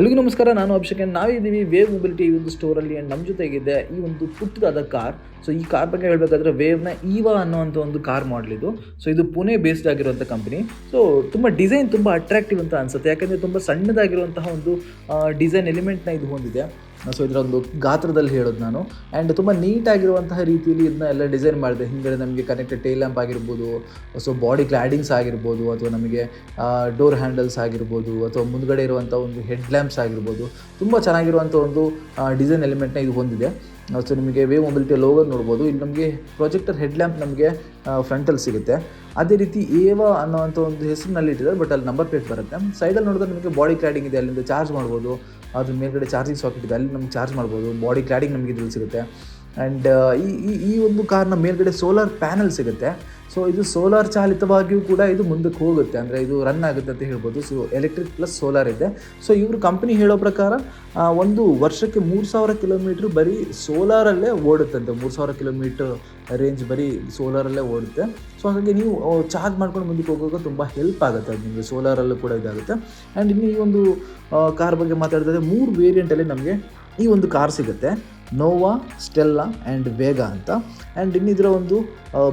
ಎಲ್ರಿಗೂ ನಮಸ್ಕಾರ, ನಾನು ಅಭಿಷೇಕ್ ನಾವಿದ್ದೀವಿ ವೇವ್ ಮೊಬಿಲಿಟಿ ಈ ಒಂದು ಸ್ಟೋರಲ್ಲಿ ಅಂಡ್ ನಮ್ಮ ಜೊತೆಗಿದೆ ಈ ಒಂದು ಪುಟ್ಟದಾದ ಕಾರ್ ಸೊ ಈ ಕಾರ್ ಬಗ್ಗೆ ಹೇಳಬೇಕಾದ್ರೆ ವೇವ್ನ ಈವಾ ಅನ್ನೋವಂಥ ಒಂದು ಕಾರ್ ಮಾಡಲಿದ್ದು ಸೊ ಇದು ಪುಣೆ ಬೇಸ್ಡ್ ಆಗಿರುವಂಥ ಕಂಪ್ನಿ ಸೊ ತುಂಬ ಡಿಸೈನ್ ತುಂಬ ಅಟ್ರಾಕ್ಟಿವ್ ಅಂತ ಅನ್ಸುತ್ತೆ. ಯಾಕಂದರೆ ತುಂಬ ಸಣ್ಣದಾಗಿರುವಂತಹ ಒಂದು ಡಿಸೈನ್ ಎಲಿಮೆಂಟ್ನ ಇದು ಹೊಂದಿದೆ. ಸೊ ಇದರೊಂದು ಗಾತ್ರದಲ್ಲಿ ಹೇಳೋದು ನಾನು. ಆ್ಯಂಡ್ ತುಂಬ ನೀಟಾಗಿರುವಂತಹ ರೀತಿಯಲ್ಲಿ ಇದನ್ನ ಎಲ್ಲ ಡಿಸೈನ್ ಮಾಡಿದೆ. ಹಿಂದೆ ನಮಗೆ ಕನೆಕ್ಟೆಡ್ ಟೇಲ್ ಲ್ಯಾಂಪ್ ಆಗಿರ್ಬೋದು, ಸೊ ಬಾಡಿ ಕ್ಲಾಡಿಂಗ್ಸ್ ಆಗಿರ್ಬೋದು, ಅಥವಾ ನಮಗೆ ಡೋರ್ ಹ್ಯಾಂಡಲ್ಸ್ ಆಗಿರ್ಬೋದು, ಅಥವಾ ಮುಂದ್ಗಡೆ ಇರುವಂಥ ಒಂದು ಹೆಡ್ ಲ್ಯಾಂಪ್ಸ್ ಆಗಿರ್ಬೋದು. ತುಂಬ ಚೆನ್ನಾಗಿರುವಂಥ ಒಂದು ಡಿಸೈನ್ ಎಲಿಮೆಂಟ್ನ ಇದು ಹೊಂದಿದೆ. ಸೊ ನಿಮಗೆ ವೇ ಮೊಬಿಲಿಟಿ ಲೋಗೋ ನೋಡ್ಬೋದು. ಇಲ್ಲಿ ನಮಗೆ ಪ್ರೊಜೆಕ್ಟರ್ ಹೆಡ್ ಲ್ಯಾಂಪ್ ನಮಗೆ ಫ್ರಂಟಲ್ಲಿ ಸಿಗುತ್ತೆ. ಅದೇ ರೀತಿ ಏವಾ ಅನ್ನೋವಂಥ ಒಂದು ಹೆಸರಿನಲ್ಲಿ ಇಟ್ಟಿದ್ದಾರೆ ಬಟ್ ಅಲ್ಲಿ ನಂಬರ್ ಪ್ಲೇಟ್ ಬರುತ್ತೆ. ಸೈಡಲ್ಲಿ ನೋಡಿದ್ರೆ ನಿಮಗೆ ಬಾಡಿ ಕ್ಲಾಡಿಂಗ್ ಇದೆ, ಅಲ್ಲಿಂದ ಚಾರ್ಜ್ ಮಾಡ್ಬೋದು. ಅದ್ರ ಮೇಲ್ಗಡೆ ಚಾರ್ಜಿಂಗ್ ಸಾಕೆಟ್ ಇದೆ, ಅಲ್ಲಿ ನಮ್ಗೆ ಚಾರ್ಜ್ ಮಾಡ್ಬೋದು. ಬಾಡಿ ಕ್ಲಾಡಿಂಗ್ ನಮಗೆ ಇದ್ರಲ್ಲಿ ಸಿಗುತ್ತೆ. ಆ್ಯಂಡ್ ಈ, ಈ- ಈ ಒಂದು ಕಾರ್ನ ಮೇಲ್ಗಡೆ ಸೋಲಾರ್ ಪ್ಯಾನಲ್ ಸಿಗುತ್ತೆ. ಸೊ ಇದು ಸೋಲಾರ್ ಚಾಲಿತವಾಗಿಯೂ ಕೂಡ ಇದು ಮುಂದಕ್ಕೆ ಹೋಗುತ್ತೆ. ಅಂದರೆ ಇದು ರನ್ ಆಗುತ್ತೆ ಅಂತ ಹೇಳ್ಬೋದು. ಸೊ ಎಲೆಕ್ಟ್ರಿಕ್ ಪ್ಲಸ್ ಸೋಲಾರ್ ಇದೆ. ಸೊ ಇವರು ಕಂಪ್ನಿ ಹೇಳೋ ಪ್ರಕಾರ ಒಂದು ವರ್ಷಕ್ಕೆ ಮೂರು ಸಾವಿರ ಕಿಲೋಮೀಟ್ರ್ ಬರೀ ಸೋಲಾರಲ್ಲೇ ಓಡುತ್ತಂತೆ ಮೂರು ಸಾವಿರ ಕಿಲೋಮೀಟ್ರ್ ರೇಂಜ್ ಬರೀ ಸೋಲಾರಲ್ಲೇ ಓಡುತ್ತೆ. ಸೊ ಹಾಗಾಗಿ ನೀವು ಚಾರ್ಜ್ ಮಾಡ್ಕೊಂಡು ಮುಂದಕ್ಕೆ ಹೋಗೋಕೆ ತುಂಬ ಹೆಲ್ಪ್ ಆಗುತ್ತೆ ಅದು ನಿಮಗೆ. ಸೋಲಾರಲ್ಲೂ ಕೂಡ ಇದಾಗುತ್ತೆ. ಆ್ಯಂಡ್ ಇನ್ನು ಈ ಒಂದು ಕಾರ್ ಬಗ್ಗೆ ಮಾತಾಡಿದ್ರೆ ಮೂರು ವೇರಿಯಂಟಲ್ಲಿ ನಮಗೆ ಈ ಒಂದು ಕಾರ್ ಸಿಗುತ್ತೆ. ನೋವಾ, ಸ್ಟೆಲ್ಲಾ ಆ್ಯಂಡ್ ವೇಗ ಅಂತ. ಆ್ಯಂಡ್ ಇನ್ನಿದರ ಒಂದು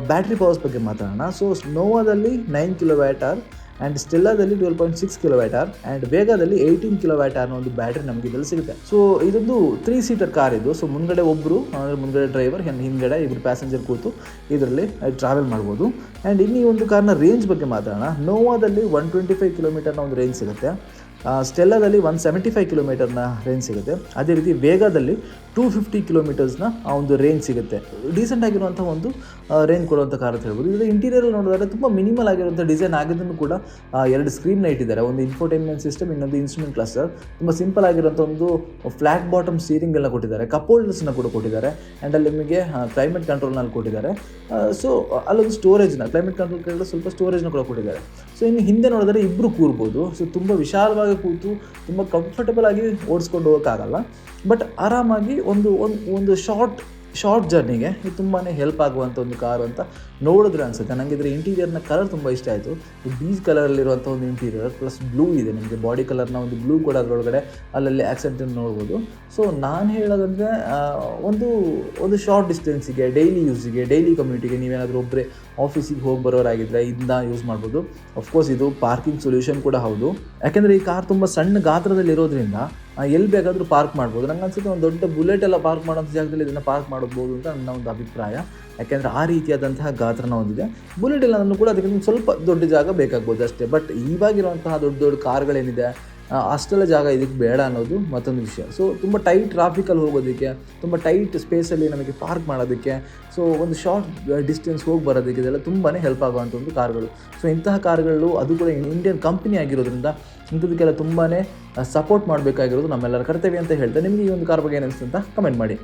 ಬ್ಯಾಟ್ರಿ ಪವರ್ಸ್ ಬಗ್ಗೆ ಮಾತಾಡೋಣ. So ನೋವಾದಲ್ಲಿ nine kilo watt hour and ಸ್ಟೆಲ್ಲಾದಲ್ಲಿ twelve point six kilo watt hour and ವೇಗದಲ್ಲಿ ಏಯ್ಟೀನ್ ಕಿಲೋ ವ್ಯಾಟ್ ಆರ್ನ ಒಂದು ಬ್ಯಾಟ್ರಿ ನಮಗೆ ಇದರಲ್ಲಿ ಸಿಗುತ್ತೆ. ಸೊ ಇದೊಂದು ತ್ರೀ ಸೀಟರ್ ಕಾರ್ ಇದು. ಸೊ ಮುಂದ್ಗಡೆ ಒಬ್ಬರು ಅಂದರೆ ಮುಂದ್ಗಡೆ ಡ್ರೈವರ್ ಹಿಂದ್ಗಡೆ ಇಬ್ಬರು ಪ್ಯಾಸೆಂಜರ್ ಕೂತು ಇದರಲ್ಲಿ ಟ್ರಾವೆಲ್ ಮಾಡ್ಬೋದು. ಆ್ಯಂಡ್ ಇನ್ನು ಒಂದು ಕಾರ್ನ ರೇಂಜ್ ಬಗ್ಗೆ ಮಾತಾಡೋಣ. ನೋವಾದಲ್ಲಿ ಒನ್ ಟ್ವೆಂಟಿ ಫೈವ್ ಕಿಲೋಮೀಟರ್ನ ಒಂದು ರೇಂಜ್ ಸಿಗುತ್ತೆ. ಸ್ಟೆಲ್ಲಾದಲ್ಲಿ ಒನ್ ಸೆವೆಂಟಿ ಫೈವ್ ಕಿಲೋಮೀಟರ್ನ ರೇಂಜ್ ಸಿಗುತ್ತೆ. ಅದೇ ರೀತಿ ವೇಗದಲ್ಲಿ ಟೂ ಫಿಫ್ಟಿ ಕಿಲೋಮೀಟರ್ಸ್ನ ಆ ಒಂದು ರೇಂಜ್ ಸಿಗುತ್ತೆ. ಡೀಸೆಂಟ್ ಆಗಿರುವಂಥ ಒಂದು ರೇಂಜ್ ಕೊಡುವಂಥ ಕಾರ್ ಅಂತ ಹೇಳ್ಬೋದು. ಇದರ ಇಂಟೀರಿಯರ್ ನೋಡಿದ್ರೆ ತುಂಬ ಮಿನಿಮಲ್ ಆಗಿರುವಂಥ ಡಿಸೈನ್ ಆಗಿದ್ದನ್ನು ಕೂಡ ಎರಡು ಸ್ಕ್ರೀನ್ನ ಇಟ್ಟಿದ್ದಾರೆ ಒಂದು ಇನ್ಫೋಟೈನ್ಮೆಂಟ್ ಸಿಸ್ಟಮ್ ಇನ್ನೊಂದು ಇನ್ಸ್ಟ್ರೂಮೆಂಟ್ ಕ್ಲಸ್ಟರ್ ತುಂಬ ಸಿಂಪಲ್ ಆಗಿರುವಂಥ ಒಂದು ಫ್ಲಾಟ್ ಬಾಟಮ್ ಸ್ಟೀರಿಂಗ್ ಎಲ್ಲ ಕೊಟ್ಟಿದ್ದಾರೆ. ಕಪ್ ಹೋಲ್ಡರ್ಸ್ನ ಕೂಡ ಕೊಟ್ಟಿದ್ದಾರೆ. ಆ್ಯಂಡ್ ಅಲ್ಲಿ ನಿಮಗೆ ಕ್ಲೈಮೇಟ್ ಕಂಟ್ರೋಲ್ನಲ್ಲಿ ಕೊಟ್ಟಿದ್ದಾರೆ. ಸೊ ಅಲ್ಲೊಂದು ಸ್ಟೋರೇಜ್ನ ಕ್ಲೈಮೇಟ್ ಕಂಟ್ರೋಲ್ ಸ್ವಲ್ಪ ಸ್ಟೋರೇಜ್ನ ಕೂಡ ಕೊಟ್ಟಿದ್ದಾರೆ. ಸೊ ಇನ್ನು ಹಿಂದೆ ನೋಡಿದ್ರೆ ಇಬ್ಬರು ಕೂರ್ಬೋದು. ಸೊ ತುಂಬ ವಿಶಾಲವಾಗಿ ಕೂತು ತುಂಬ ಕಂಫರ್ಟಬಲ್ ಆಗಿ ಓಡಿಸ್ಕೊಂಡು ಹೋಗೋಕ್ಕಾಗಲ್ಲ. ಬಟ್ ಆರಾಮಾಗಿ ಒಂದು ಒಂದು ಒಂದು ಶಾರ್ಟ್ ಶಾರ್ಟ್ ಜರ್ನಿಗೆ ಇದು ತುಂಬಾ ಹೆಲ್ಪ್ ಆಗುವಂಥ ಒಂದು ಕಾರು ಅಂತ ನೋಡಿದ್ರೆ ಅನಿಸುತ್ತೆ. ನನಗೆ ಇದರ ಇಂಟೀರಿಯರ್ನ ಕಲರ್ ತುಂಬ ಇಷ್ಟ ಆಯಿತು. ಬೀಚ್ ಕಲರಲ್ಲಿರುವಂಥ ಒಂದು ಇಂಟೀರಿಯರ್ ಪ್ಲಸ್ ಬ್ಲೂ ಇದೆ ನಿಮಗೆ. ಬಾಡಿ ಕಲರ್ನ ಒಂದು ಬ್ಲೂ ಕೂಡ ಅದರೊಳಗಡೆ ಅಲ್ಲಲ್ಲಿ ಆ್ಯಕ್ಸೆಂಟನ್ನು ನೋಡ್ಬೋದು. ಸೊ ನಾನು ಹೇಳೋದಂದರೆ ಒಂದು ಒಂದು ಶಾರ್ಟ್ ಡಿಸ್ಟೆನ್ಸಿಗೆ ಡೈಲಿ ಯೂಸಿಗೆ ಡೈಲಿ ಕಮ್ಯುನಿಟಿಗೆ ನೀವೇನಾದರೂ ಒಬ್ಬರೇ ಆಫೀಸಿಗೆ ಹೋಗಿ ಬರೋರಾಗಿದ್ದರೆ ಇದನ್ನ ಯೂಸ್ ಮಾಡ್ಬೋದು. ಅಫ್ಕೋರ್ಸ್ ಇದು ಪಾರ್ಕಿಂಗ್ ಸೊಲ್ಯೂಷನ್ ಕೂಡ ಹೌದು. ಯಾಕೆಂದರೆ ಈ ಕಾರ್ ತುಂಬ ಸಣ್ಣ ಗಾತ್ರದಲ್ಲಿ ಇರೋದ್ರಿಂದ ಎಲ್ಲಿ ಬೇಕಾದರೂ ಪಾರ್ಕ್ ಮಾಡ್ಬೋದು. ನಂಗೆ ಅನ್ಸುತ್ತೆ ಒಂದು ದೊಡ್ಡ ಬುಲೆಟ್ ಎಲ್ಲ ಪಾರ್ಕ್ ಮಾಡೋಂಥ ಜಾಗದಲ್ಲಿ ಇದನ್ನು ಪಾರ್ಕ್ ಮಾಡಬಹುದು ಅಂತ ನನ್ನ ಒಂದು ಅಭಿಪ್ರಾಯ. ಯಾಕೆಂದರೆ ಆ ರೀತಿಯಾದಂತಹ ಗಾತ್ರನ ಹೊಂದಿದೆ. ಬುಲೆಟ್ ಇಲ್ಲ ಕೂಡ ಅದಕ್ಕೆ ಸ್ವಲ್ಪ ದೊಡ್ಡ ಜಾಗ ಬೇಕಾಗ್ಬೋದು ಅಷ್ಟೇ. ಬಟ್ ಇವಾಗಿರುವಂತಹ ದೊಡ್ಡ ದೊಡ್ಡ ಕಾರ್ಗಳೇನಿದೆ ಅಷ್ಟೆಲ್ಲ ಜಾಗ ಇದಕ್ಕೆ ಬೇಡ ಅನ್ನೋದು ಮತ್ತೊಂದು ವಿಷಯ. ಸೊ ತುಂಬ ಟೈಟ್ ಟ್ರಾಫಿಕಲ್ಲಿ ಹೋಗೋದಕ್ಕೆ, ತುಂಬ ಟೈಟ್ ಸ್ಪೇಸಲ್ಲಿ ನಮಗೆ ಪಾರ್ಕ್ ಮಾಡೋದಕ್ಕೆ ಸೊ ಒಂದು ಶಾರ್ಟ್ ಡಿಸ್ಟೆನ್ಸ್ ಹೋಗಿ ಬರೋದಕ್ಕೆ ಇದೆಲ್ಲ ತುಂಬಾ ಹೆಲ್ಪ್ ಆಗುವಂಥ ಒಂದು ಕಾರ್ಗಳು. ಸೊ ಇಂತಹ ಕಾರ್ಗಳು ಅದು ಕೂಡ ಇಂಡಿಯನ್ ಕಂಪನಿ ಆಗಿರೋದ್ರಿಂದ ಇಂಥದಕ್ಕೆಲ್ಲ ತುಂಬಾ ಸಪೋರ್ಟ್ ಮಾಡಬೇಕಾಗಿರೋದು ನಮ್ಮೆಲ್ಲರ ಕರ್ತವ್ಯ ಅಂತ ಹೇಳ್ತಾ ನಿಮಗೆ ಈ ಒಂದು ಕಾರ್ ಬಗ್ಗೆ ಏನಿಸ್ತಂತ ಕಮೆಂಟ್ ಮಾಡಿ.